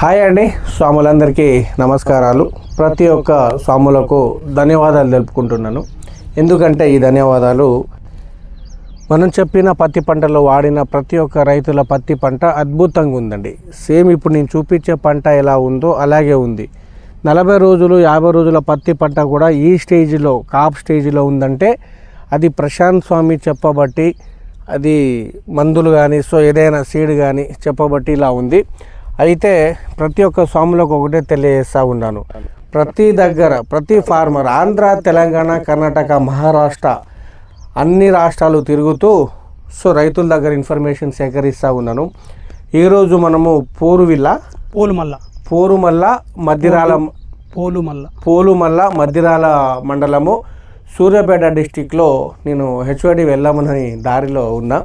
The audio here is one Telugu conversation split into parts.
హాయ్ అండి స్వాములందరికీ నమస్కారాలు. ప్రతి ఒక్క స్వాములకు ధన్యవాదాలు తెలుపుకుంటున్నాను. ఎందుకంటే ఈ ధన్యవాదాలు మనం చెప్పిన పత్తి పంటలో వాడిన ప్రతి ఒక్క రైతుల పత్తి పంట అద్భుతంగా ఉందండి. సేమ్ ఇప్పుడు నేను చూపించే పంట ఎలా ఉందో అలాగే ఉంది. నలభై రోజులు యాభై రోజుల పత్తి పంట కూడా ఈ స్టేజ్లో కాప్ స్టేజ్లో ఉందంటే అది ప్రశాంత్ స్వామి చెప్పబట్టి అది మందులు కానీ సో ఏదైనా సీడ్ కానీ చెప్పబట్టి ఇలా ఉంది. అయితే ప్రతి ఒక్క స్వాములకు ఒకటే తెలియజేస్తూ ఉన్నాను. ప్రతి దగ్గర ప్రతి ఫార్మర్ ఆంధ్ర తెలంగాణ కర్ణాటక మహారాష్ట్ర అన్ని రాష్ట్రాలు తిరుగుతూ సో రైతుల దగ్గర ఇన్ఫర్మేషన్ సేకరిస్తూ ఉన్నాను. ఈరోజు మనము పోరువిల్ల పోలుమల్ల. పోరుమల్ల మధ్యరాల పోలుమల్ల. పోలుమల్ల మధ్యరాల మండలము సూర్యాపేట డిస్టిక్లో నేను హెచ్ఓడి వెళ్ళామని దారిలో ఉన్నా.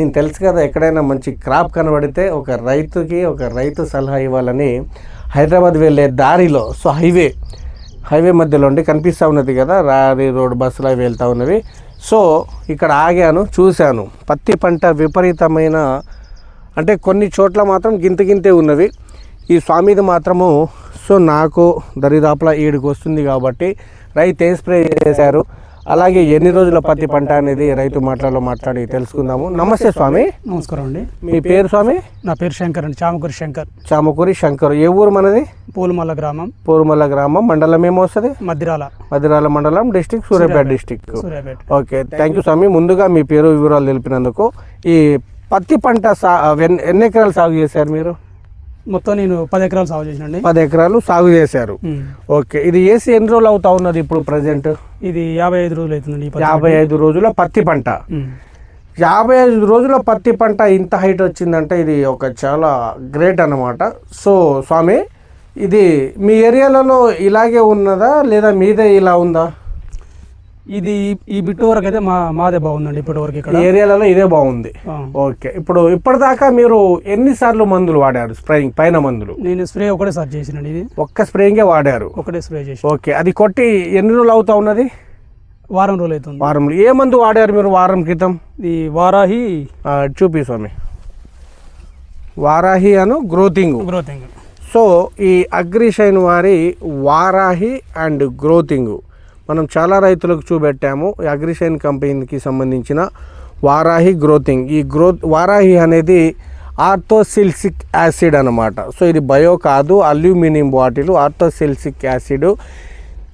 నేను తెలుసు కదా ఎక్కడైనా మంచి క్రాప్ కనబడితే ఒక రైతుకి ఒక రైతు సలహా ఇవ్వాలని హైదరాబాద్ వెళ్ళే దారిలో సో హైవే హైవే మధ్యలో ఉండి కనిపిస్తూ ఉన్నది కదా రారి రోడ్ బస్సులు అవి వెళ్తూ ఉన్నవి. సో ఇక్కడ ఆగాను చూశాను. పత్తి పంట విపరీతమైన అంటే కొన్ని చోట్ల మాత్రం గింత గింతే ఉన్నవి. ఈ స్వామిది మాత్రము సో నాకు దరిదాపుల ఏడుకు వస్తుంది కాబట్టి రైతు ఏ స్ప్రే చేశారు? అలాగే ఎన్ని రోజుల పత్తి పంట అనేది రైతు మాటలలో మాట్లాడి తెలుసుకుందాము. నమస్తే స్వామి. నమస్కారం అండి. మీ పేరు స్వామి? నా పేరు శంకర్ అండి. చామకూరి శంకర్. చామకూరి శంకర్. ఏ ఊరు మనది? పోలుమల్ల గ్రామం. పూర్మల్ల గ్రామం. మండలం ఏమో వస్తుంది మద్దిరాల మదిరాల మండలం district Suryapet district. Okay thank you స్వామి. ముందుగా మీ పేరు వివరాలు తెలిపినందుకు. ఈ పత్తి పంట సా ఎన్ని ఎకరాలు సాగు చేశారు మీరు? మొత్తం నేను పది ఎకరాలు సాగు చేసినండి. పది ఎకరాలు సాగు చేశారు. ఓకే ఇది వేసి ఎన్ని రోజులు అవుతా ఉన్నది ఇప్పుడు ప్రజెంట్ ఇది యాభై ఐదు రోజులు అవుతుందండి పత్తి యాభై ఐదు రోజుల పత్తి పంట. యాభై ఐదు రోజుల పత్తి పంట ఇంత హైట్ వచ్చిందంటే ఇది ఒక చాలా గ్రేట్ అన్నమాట. సో స్వామి ఇది మీ ఏరియాలలో ఇలాగే ఉన్నదా లేదా మీదే ఇలా ఉందా? ఇది ఈ బిట్టు వరకు అయితే మా మాదే బాగుందండి ఇప్పటి వరకు ఇక్కడ. ఈ ఏరియాలలో ఇదే బాగుంది. ఓకే. ఇప్పుడు ఇప్పటిదాకా మీరు ఎన్నిసార్లు మందులు వాడారు స్ప్రేయింగ్ పైన మందులు? నేను స్ప్రే ఒకటే సార్ చేసినండి ఇది. ఒక్క స్ప్రేయింగే వాడారు? ఒకటే స్ప్రే చేసి ఓకే. అది కొట్టి ఎన్ని రోజులు అవుతా ఉన్నది? వారం రోజులు అవుతుంది. వారంలో ఏ మందు వాడారు మీరు వారం క్రితం? ఇది వారాహి చూపి స్వామి. వారాహి అను గ్రోతింగ్. గ్రోతింగ్. సో ఈ అగ్రిషైన్ వారి వారాహి అండ్ గ్రోతింగ్. మనం చాలా రైతులకు చూపెట్టాము. అగ్రిషైన్ కంపెనీకి సంబంధించిన వారాహి గ్రోతింగ్. ఈ గ్రోత్ వారాహి అనేది ఆర్థోసిల్సిక్ యాసిడ్ అనమాట సో ఇది బయో కాదు అల్యూమినియం బాటిల్ ఆర్థోసిల్సిక్ యాసిడ్.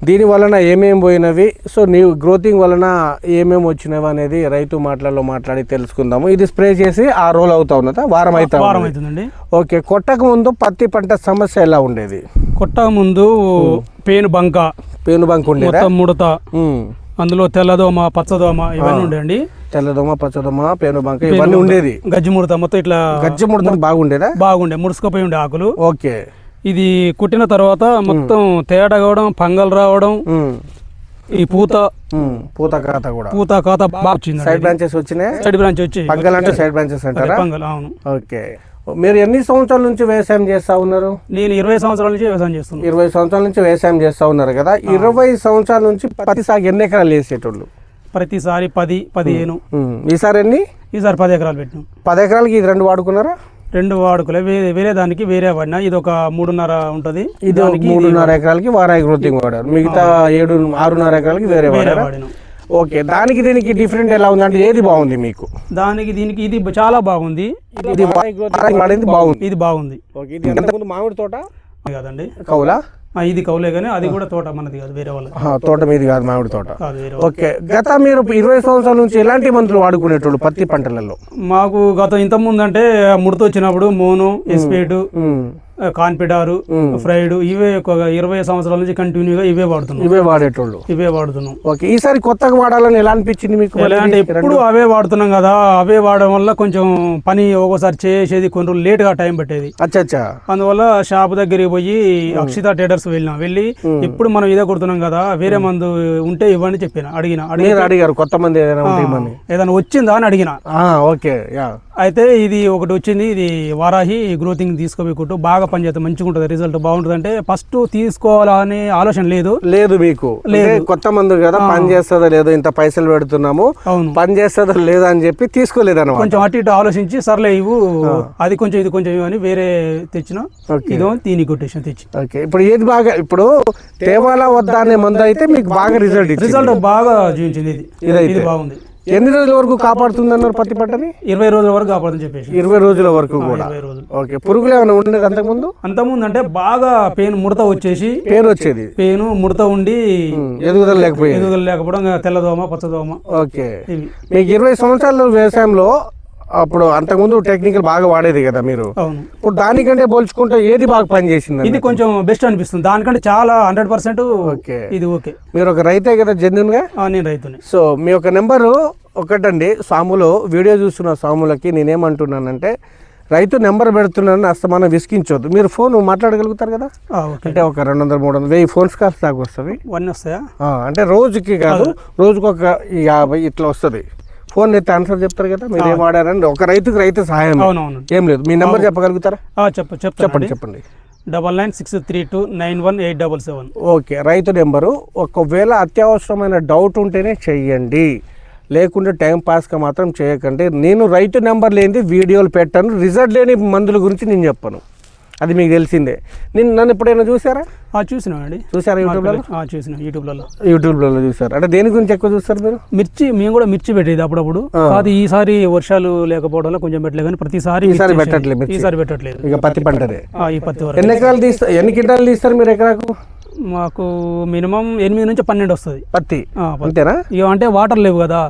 దీని వలన ఏమేమి పోయినవి? సో నీవు గ్రోతింగ్ వలన ఏమేమి వచ్చినవి అనేది రైతు మాటలలో మాట్లాడి తెలుసుకుందాము. ఇది స్ప్రే చేసి ఆ రోల్ అవుతా ఉన్నదా? వారం అవుతా వారం. అవుతుందండి. ఓకే కొట్టక ముందు పత్తి పంట సమస్య ఎలా ఉండేది? కొట్టక ముందు పేను బంక పేను బంక్ ఉండేదా? మొత్తం ముడత. అందులో తెల్లదోమ పచ్చదోమ ఇవన్నీ ఉండేయండి. తెల్లదోమ పచ్చదోమ పేను బంక ఇవన్నీ ఉండేది. గజ్జి ముడత మొత్తం ఇట్లా గజ్జి ముడత బాగుండేదా? బాగుండే ముడుచుకుపోయి ఉండే ఆకులు. ఓకే. ఇది కుట్టిన తర్వాత మొత్తం తేడా కావడం పంగల్ రావడం. ఈ పూత. పూత ఖాతా కూడా. పూత కాత బాగా వచ్చింది సైడ్ బ్రాంచెస్ వచ్చినాయి? సైడ్ బ్రాంచ్ వచ్చి పగ్గలు అంటే సైడ్ బ్రాంచెస్ అంటారా? పంగల్ అవును. ఓకే. మీరు ఎన్ని సంవత్సరాల నుంచి వ్యవసాయం చేస్తా ఉన్నారు? నేను ఇరవై సంవత్సరాల నుంచి వ్యవసాయం చేస్తున్నాను. ఇరవై సంవత్సరాల నుంచి వ్యవసాయం చేస్తా ఉన్నారు కదా. ఇరవై సంవత్సరాల నుంచి పత్తి సాగు ఎన్ని ఎకరాలు వేసేటోళ్ళు? ప్రతిసారి పది పదిహేను. ఈసారి ఎన్ని? ఈసారి పది ఎకరాలు పెట్టినాం. పది ఎకరాలకి ఇది రెండు వాడుకున్నారా? రెండు వాడుకలే. వేరే వేరే దానికి వేరే పడినా ఇది ఒక మూడున్నర ఉంటది. ఇది మూడున్నర ఎకరాలకి వారాయి గ్రోతింగ్ వాడారు. మిగతా ఏడు ఆరున్నర ఎకరాలకి వేరే వాడారా? వాడినాం. ఓకే దానికి దీనికి డిఫరెంట్ ఎలా ఉందంటే ఏది బాగుంది మీకు? దానికి దీనికి ఇది చాలా బాగుంది. ఇది బాగుంది. ఇది బాగుంది. ఓకే ఇది అంతకుముందు మామిడి తోట? కాదండి. కౌలా? ఇది కౌలే కానీ అది కూడా తోట మనది కాదు వేరే వాళ్ళది. ఆహా, తోట మీది కాదు మామిడి తోట. ఓకే గత మీరు ఇరవై సంవత్సరాల నుంచి ఎలాంటి మందులు వాడుకునేటోళ్ళు పత్తి పంటలలో? మాకు గత ఇంత ముందు అంటే ముడత వచ్చినప్పుడు మోను ఎస్పేటు కాన్పిడారు ఫ్రైడ్ ఇవే ఒక ఇరవై సంవత్సరాల నుంచి కంటిన్యూగా ఇవే వాడుతున్నాం. ఇవే వాడేటోళ్ళు. ఇవే వాడుతున్నాం. ఓకే ఈసారి కొత్తగా వాడాలని ఎలా అనిపించింది మీకు అంటే ఎప్పుడు అవే వాడుతున్నాం కదా అవే వాడడం వల్ల కొంచెం పని ఒక్కోసారి చేసేది కొన్ని రోజులు లేట్గా టైం పెట్టేది. అచ్చా అందువల్ల షాప్ దగ్గరికి పోయి అక్షిత ట్రేడర్స్ వెళ్ళినాం. వెళ్ళి ఇప్పుడు మనం ఇదే కొడుతున్నాం కదా వేరే మందు ఉంటే ఇవ్వండి చెప్పిన అడిగిన. అడిగారు కొత్త మంది ఏదైనా వచ్చిందా అని అడిగిన. Okay yeah. అయితే ఇది ఒకటి వచ్చింది ఇది వారాహి గ్రోతింగ్ తీసుకోబోకుంటూ బాగా పనిచేస్తుంది మంచిగా ఉంటుంది రిజల్ట్ బాగుంటుంది అంటే ఫస్ట్ తీసుకోవాలనే ఆలోచన లేదు. లేదు మీకు. లేదు. కొత్త మందు కదా పని చేస్తుందో లేదో ఇంత పైసలు పెడుతున్నాము పని చేస్తుందో లేదో అని చెప్పి తీసుకోలేదు అనమాట కొంచెం అటు ఇటు ఆలోచించి సర్లే ఇవ్వు అది కొంచెం ఇది కొంచెం అని వేరే తెచ్చిన. ఇదో దీని కొట్టేసిన తెచ్చి ఓకే. ఇప్పుడు ఏది బాగా ఇప్పుడు తేవాలా వద్దా అనే మందు అయితే మీకు బాగా రిజల్ట్ రిజల్ట్ బాగా చూపించింది ఇది. ఇది బాగుంది. ఎన్ని రోజుల వరకు కాపాడుతుంది అన్నారు పత్తి పంటని? ఇరవై రోజుల వరకు కాపాడని చెప్పేసి. ఇరవై రోజుల వరకు కూడా. ఇరవై రోజులు. ఓకే పురుగులు ఏమైనా ఉండేది అంతకుముందు? అంతకుముందు అంటే బాగా పెయిన్ ముడత వచ్చేసి పేరు వచ్చేది. పెయిన్ ముడత ఉండి ఎదుగుదల లేకపోయేది. ఎదుగుదల లేకపోవడం ఇంకా తెల్లదోమ పచ్చదోమ ఓకే. ఇవి. మీకు ఇరవై సంవత్సరాల వ్యవసాయంలో అప్పుడు అంతకుముందు టెక్నికల్ బాగా వాడేది కదా మీరు? ఇప్పుడు దానికంటే పోల్చుకుంటే ఏది బాగా పనిచేసింది ఇది కొంచెం బెస్ట్ అనిపిస్తుంది. దానికంటే చాలా హండ్రెడ్ పర్సెంట్ ఓకే. ఇది ఓకే. మీరు ఒక రైతే కదా జెన్యున్గా నేను రైతుని. సో మీ యొక్క నెంబరు ఒకటండి. సాములో వీడియో చూస్తున్న సాములకి నేనేమంటున్నానంటే రైతు నెంబర్ పెడుతున్నానని అస్తమానం విసిగించొద్దు. మీరు ఫోన్ మాట్లాడగలుగుతారు కదా? అంటే ఒక రెండు వందల మూడు వందల వెయ్యి ఫోన్స్ కాల్స్ దాకా వస్తుంది వన్ వస్తాయా? అంటే రోజుకి కాదు రోజుకి ఒక యాభై ఇట్లా వస్తుంది. ఫోన్ ఎత్తే ఆన్సర్ చెప్తారు కదా మీరు ఏం వాడారని ఒక రైతుకి రైతు సహాయం. అవునవును. ఏం లేదు. మీ నెంబర్ చెప్పగలుగుతారా? చెప్పండి చెప్పండి చెప్పండి. Double nine six three two nine one eight double seven. Okay రైతు నెంబరు. ఒకవేళ అత్యవసరమైన డౌట్ ఉంటేనే చెయ్యండి. లేకుంటే టైం పాస్గా మాత్రం చేయకండి. నేను రైతు నెంబర్ లేనిది వీడియోలు పెట్టాను. రిజల్ట్ లేని మందుల గురించి నేను చెప్పను. అది మీకు తెలిసిందే. నేను నన్ను ఎప్పుడైనా చూసారా? చూసినామండి. చూసారా యూట్యూబ్లో? చూసిన యూట్యూబ్లలో. యూట్యూబ్లో చూసారు? అంటే దేని గురించి ఎక్కువ చూస్తారు మీరు? మిర్చి మేము కూడా మిర్చి పెట్టేది అప్పుడప్పుడు. కాదు ఈసారి వర్షాలు లేకపోవడం వల్ల కొంచెం పెట్టలేదు కానీ ప్రతిసారి ఈసారి పెట్టట్లేదు. ఈసారి పెట్టట్లేదు. ఇక పత్తి పంటదే. ఈ పత్తి ఎన్ని ఎకరాలు తీస్తారు ఎన్ని కింటాలు తీస్తారు మీరు ఎకరాకు? మాకు మినిమం ఎనిమిది నుంచి పన్నెండు వస్తుంది. పత్తి. అంతేనా? ఇక అంటే వాటర్ లేవు కదా.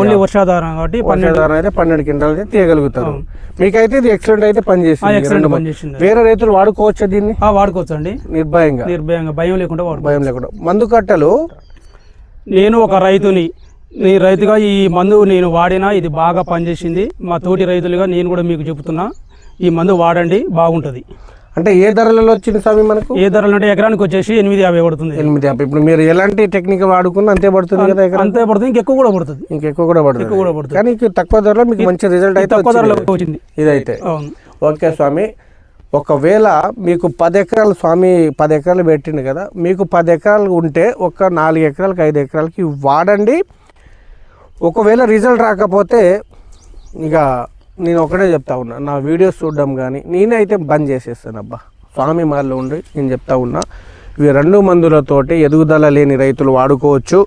ఓన్లీ వర్షాధారం కాబట్టి పన్నెండు. అయితే పన్నెండు కింటాలు తీయగలుగుతారు. మీకైతే ఇది ఎక్సలెంట్ అయితే పనిచేసింది వేరే రైతులు వాడుకోవచ్చా దీన్ని? వాడుకోవచ్చు అండి నిర్భయంగా. నిర్భయంగా భయం లేకుండా భయం లేకుండా. మందు కట్టలు? నేను ఒక రైతుని నీ రైతుగా ఈ మందు నేను వాడినా ఇది బాగా పనిచేసింది. మా తోటి రైతులుగా నేను కూడా మీకు చెబుతున్నా ఈ మందు వాడండి బాగుంటుంది. అంటే ఏ ధరలలో వచ్చింది స్వామి మనకు? ఏ ధరలు అంటే ఎకరానికి వచ్చేసి ఎనిమిది యాభై పడుతుంది. ఎనిమిది యాభై. ఇప్పుడు మీరు ఎలాంటి టెక్నిక్ వాడుకున్నా అంతే పడుతుంది కదా ఎకరం అంతే పడుతుంది ఇంకెక్కువ కూడా పడుతుంది. ఇంకెక్కువ కూడా పడుతుంది. ఎక్కువ కూడా పడుతుంది. కానీ తక్కువ ధరలో మీకు మంచి రిజల్ట్ అయితే తక్కువ ధరలో వచ్చింది. ఇదైతే. ఓకే స్వామి. ఒకవేళ మీకు పది ఎకరాలు స్వామి పది ఎకరాలు పెట్టిండు కదా మీకు పది ఎకరాలు ఉంటే ఒక నాలుగు ఎకరాలకి ఐదు ఎకరాలకి వాడండి. ఒకవేళ రిజల్ట్ రాకపోతే ఇక నేను ఒకటే చెప్తా ఉన్నా నా వీడియోస్ చూడడం కానీ నేనైతే బంద్ చేసేస్తాను అబ్బా. స్వామి మాల్లో ఉండి నేను చెప్తా ఉన్నా ఇవి రెండు మందులతోటి ఎదుగుదల లేని రైతులు వాడుకోవచ్చు.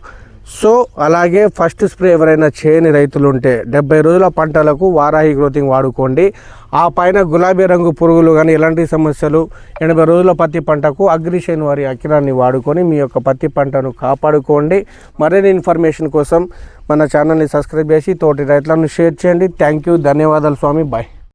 సో అలాగే ఫస్ట్ స్ప్రే ఎవరైనా చేయని రైతులు ఉంటే డెబ్బై రోజుల పంటలకు వారాహి గ్రోతింగ్ వాడుకోండి. ఆ పైన గులాబీ రంగు పురుగులు కానీ ఎలాంటి సమస్యలు ఎనభై రోజుల పత్తి పంటకు అగ్రిషైన్ వారి అకిరాన్ని వాడుకొని మీ యొక్క పత్తి పంటను కాపాడుకోండి. మరిన్ని ఇన్ఫర్మేషన్ కోసం మన ఛానల్ని సబ్స్క్రైబ్ చేసి తోటి రైతులను షేర్ చేయండి. Thank you. ధన్యవాదాలు స్వామి. బాయ్.